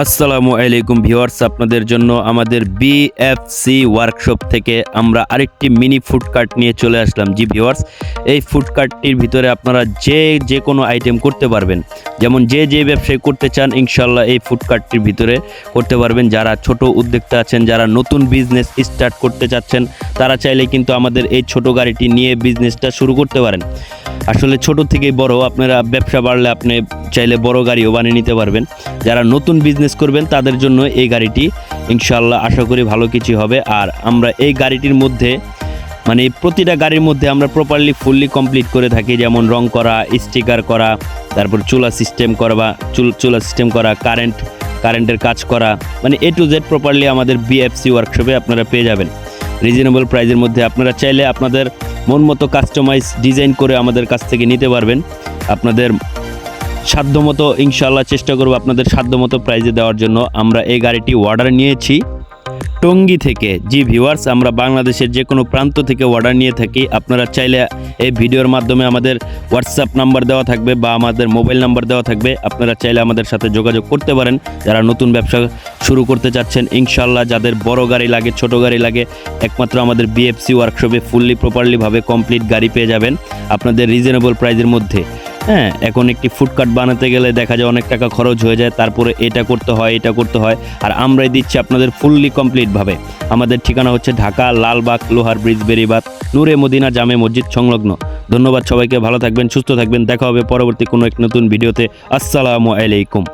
আসসালামু আলাইকুম ভিউয়ার্স, আপনাদের জন্য আমাদের বিএফসি ওয়ার্কশপ থেকে আমরা আরেকটি মিনি ফুড কার্ট নিয়ে চলে আসলাম। জি ভিউয়ার্স, এই ফুড কার্টটির ভিতরে আপনারা যে যে কোনো আইটেম করতে পারবেন। যেমন যে যে ব্যবসায় করতে চান ইনশাল্লাহ এই ফুড কার্টটির ভিতরে করতে পারবেন। যারা ছোট উদ্যোক্তা আছেন, যারা নতুন বিজনেস স্টার্ট করতে চাচ্ছেন, তারা চাইলে কিন্তু আমাদের এই ছোট গাড়িটি নিয়ে বিজনেসটা শুরু করতে পারেন। আসলে ছোট থেকে বড়, আপনারা ব্যবসা বাড়লে আপনি চাইলে বড় গাড়িও বানিয়ে নিতে পারবেন। যারা নতুন বিজনেস করবেন, তাদের জন্য এই গাড়িটি ইনশাল্লাহ আশা করি ভালো কিছু হবে। আর আমরা এই গাড়িটির মধ্যে মানে প্রতিটা গাড়ির মধ্যে আমরা প্রপারলি ফুললি কমপ্লিট করে থাকি। যেমন রং করা স্টিকার করা, তারপর চুলা সিস্টেম করা বা চুল, চুলা সিস্টেম করা কারেন্ট কারেন্টের কাজ করা। মানে এ টু জেড প্রপারলি আমাদের বিএফসি ওয়ার্কশপে আপনারা পেয়ে যাবেন। রিজনেবল প্রাইজের মধ্যে আপনারা চাইলে আপনাদের মন মতো কাস্টমাইজ ডিজাইন করে আমাদের কাছ থেকে নিতে পারবেন। আপনাদের সাধ্যমতো ইনশাল্লাহ চেষ্টা করব আপনাদের সাধ্যমতো প্রাইজে দেওয়ার জন্য। আমরা এই গাড়িটি অর্ডার নিয়েছি। টঙ্গি থেকে, জি ভিউয়ার্স আমরা বাংলাদেশের যে কোনো প্রান্ত থেকে অর্ডার নিয়ে থাকি। আপনারা চাইলে এই ভিডিওর মাধ্যমে আমাদের হোয়াটসঅ্যাপ নাম্বার দেওয়া থাকবে বা আমাদের মোবাইল নাম্বার দেওয়া থাকবে। আপনারা চাইলে আমাদের সাথে যোগাযোগ করতে পারেন। যারা নতুন ব্যবসা শুরু করতে চাচ্ছেন ইনশাল্লাহ যাদের বড় গাড়ি লাগে, ছোট গাড়ি লাগে, একমাত্র আমাদের বিএফসি ওয়ার্কশপে ফুললি প্রপারলিভাবে কমপ্লিট গাড়ি পেয়ে যাবেন। আপনাদের রিজনেবল প্রাইজের মধ্যে। হ্যাঁ এখন একটি ফুডকার্ট বানাতে গেলে দেখা যায় অনেক টাকা খরচ হয়ে যায়, তারপরে এটা করতে হয়, এটা করতে হয়, আর আমরাই দিচ্ছি আপনাদের ফুললি কমপ্লিটভাবে আমাদের ঠিকানা হচ্ছে ঢাকা, লালবাগ, লোহার ব্রিজ বেরিবাদ নূরে মদিনা জামে মসজিদ সংলগ্ন। ধন্যবাদ সবাইকে, ভালো থাকবেন, সুস্থ থাকবেন, দেখা হবে পরবর্তী কোনো এক নতুন ভিডিওতে আসসালামু আলাইকুম।